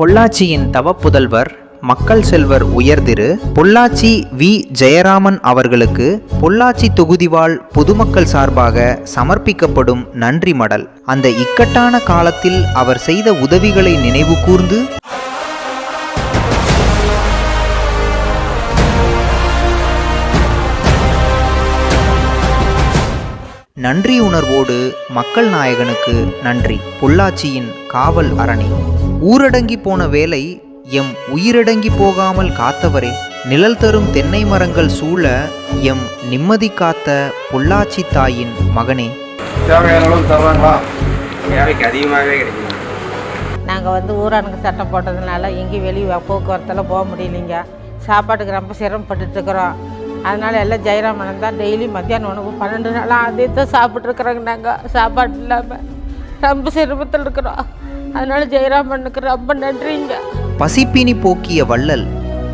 பொள்ளாச்சியின் தவப்புதல்வர் மக்கள் செல்வர் உயர்திரு பொள்ளாச்சி வி. ஜெயராமன் அவர்களுக்கு பொள்ளாச்சி தொகுதிவாழ் பொதுமக்கள் சார்பாக சமர்ப்பிக்கப்படும் நன்றி மடல். அந்த இக்கட்டான காலத்தில் அவர் செய்த உதவிகளை நினைவு கூர்ந்து நன்றி உணர்வோடு மக்கள் நாயகனுக்கு நன்றி. பொள்ளாச்சியின் காவல் அரணி. ஊரடங்கி போன வேலை எம் உயிரடங்கி போகாமல் காத்தவரே நிழல் தரும் தென்னை மரங்கள் சூழ எம் நிம்மதி காத்த பொள்ளாச்சி தாயின் மகனே. தேவைக்கு அதிகமாகவே கிடைக்கும் நாங்கள் வந்து ஊரானுக்கு சட்டம் போட்டதுனால எங்கேயும் வெளியே போக்குவரத்தில் போக முடியலைங்க. சாப்பாட்டுக்கு ரொம்ப சிரமப்பட்டுட்டு இருக்கிறோம் அதனால எல்லாம் ஜெயராமன் தான் டெய்லி மத்தியானம் உணவு பன்னெண்டு நாளாக அதே தான் சாப்பிட்ருக்குறோங்க நாங்கள் சாப்பாடு இல்லாமல் ரொம்ப சிரமத்தில் இருக்கிறோம். அதனால ஜெயராமனுக்கு ரொம்ப நன்றிங்க. பசிப்பினி போக்கிய வள்ளல்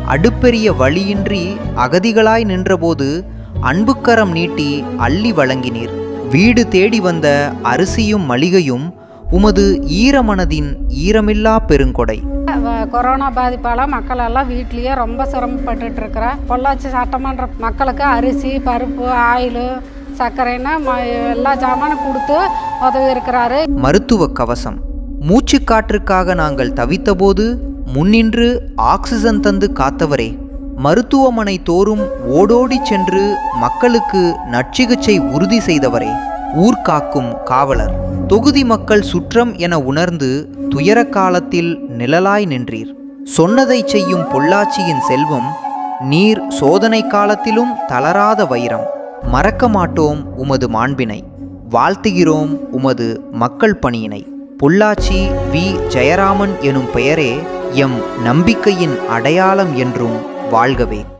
அடுப்பெரிய வழியின்றி அகதிகளாய் நின்றபோது அன்புக்கரம் நீட்டி அள்ளி வழங்கினீர். வீடு தேடி வந்த அரிசியும் மளிகையும் உமது ஈரமனதின் ஈரமில்லா பெருங்கொடை. வ- கொரோனா பாதிப்பால் மக்கள் எல்லாம் வீட்லேயே ரொம்ப சிரமப்பட்டுட்டு இருக்கிறா பொள்ளாச்சி சட்டமன்ற மக்களுக்கு அரிசி பருப்பு ஆயில் சர்க்கரைன்னு எல்லா சாமானும் கொடுத்து உதவி இருக்கிறாரு மருத்துவ கவசம். மூச்சுக்காற்றுக்காக நாங்கள் தவித்தபோது முன்னின்று ஆக்சிஜன் தந்து காத்தவரே மருத்துவமனை தோறும் ஓடோடிச் சென்று மக்களுக்கு நற்சிகிச்சை உறுதி செய்தவரே ஊர்காக்கும் காவலர். தொகுதி மக்கள் சுற்றம் என உணர்ந்து துயர காலத்தில் நிழலாய் நின்றீர். சொன்னதைச் செய்யும் பொள்ளாச்சியின் செல்வம் நீர் சோதனை காலத்திலும் தளராத வைரம். மறக்க மாட்டோம் உமது மாண்பினை வாழ்த்துகிறோம் உமது மக்கள் பணியினை. பொள்ளாச்சி வி. ஜெயராமன் எனும் பெயரே எம். நம்பிக்கையின் அடையாளம் என்றும் வாழ்கவே.